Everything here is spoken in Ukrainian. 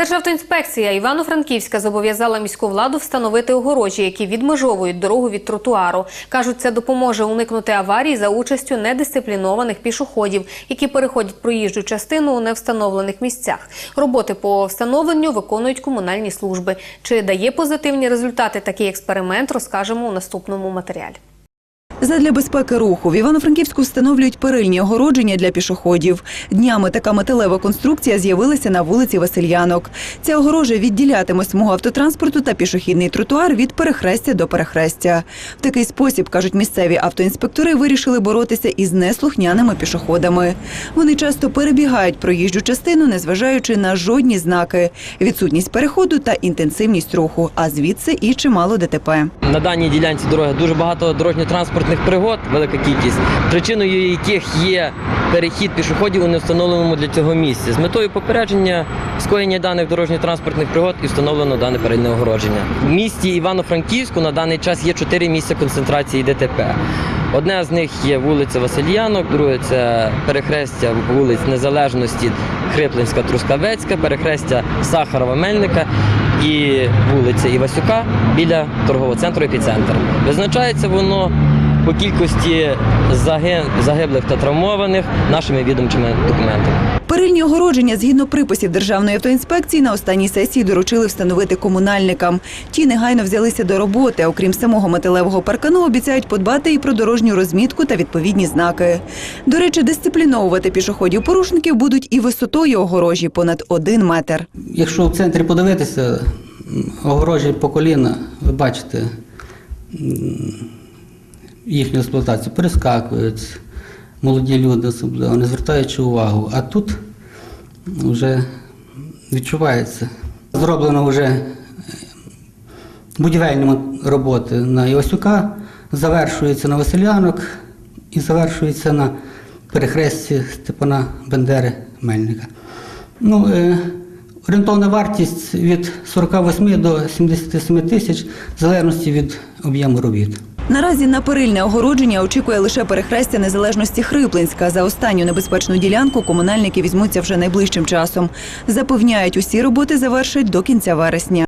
Державтоінспекція Івано-Франківська зобов'язала міську владу встановити огорожі, які відмежовують дорогу від тротуару. Кажуть, це допоможе уникнути аварій за участю недисциплінованих пішоходів, які переходять проїжджу частину у невстановлених місцях. Роботи по встановленню виконують комунальні служби. Чи дає позитивні результати такий експеримент, розкажемо у наступному матеріалі. Задля безпеки руху в Івано-Франківську встановлюють перильні огородження для пішоходів. Днями така металева конструкція з'явилася на вулиці Васильянок. Ця огорожа відділятиме смугу автотранспорту та пішохідний тротуар від перехрестя до перехрестя. В такий спосіб, кажуть місцеві автоінспектори, вирішили боротися із неслухняними пішоходами. Вони часто перебігають проїжджу частину, незважаючи на жодні знаки, відсутність переходу та інтенсивність руху, а звідси і чимало ДТП. На даній ділянці дороги дуже багато дорожньо-транспортних пригод, велика кількість, причиною яких є перехід пішоходів у невстановленому для цього місці. З метою попередження скоєння даних дорожньо-транспортних пригод і встановлено дане переднє огородження. В місті Івано-Франківську на даний час є чотири місця концентрації ДТП. Одне з них є вулиця Васильянок, друге це перехрестя вулиць Незалежності, Хриплинська, Трускавецька, перехрестя Сахарова Мельника і вулиця Івасюка біля торгового центру епіцентр. Визначається воно по кількості заги- загиблих та травмованих нашими відомчими документами. Перильні огородження згідно приписів Державної автоінспекції на останній сесії доручили встановити комунальникам. Ті негайно взялися до роботи. Окрім самого металевого паркану, обіцяють подбати і про дорожню розмітку та відповідні знаки. До речі, дисципліновувати пішоходів-порушників будуть і висотою огорожі понад один метр. Якщо в центрі подивитися, огорожі по коліна, ви бачите їхню експлуатацію, перескакують, молоді люди особливо, не звертаючи увагу. А тут вже відчувається. Зроблено вже е, будівельні роботи на Івасюка, завершується на Василянок і завершується на перехресті Степана Бендери Мельника. Ну, е, орієнтовна вартість від 48 до 77 тисяч, в залежності від об'єму робіт. Наразі на перильне огородження очікує лише перехрестя незалежності Хриплинська. За останню небезпечну ділянку комунальники візьмуться вже найближчим часом. Запевняють, усі роботи завершать до кінця вересня.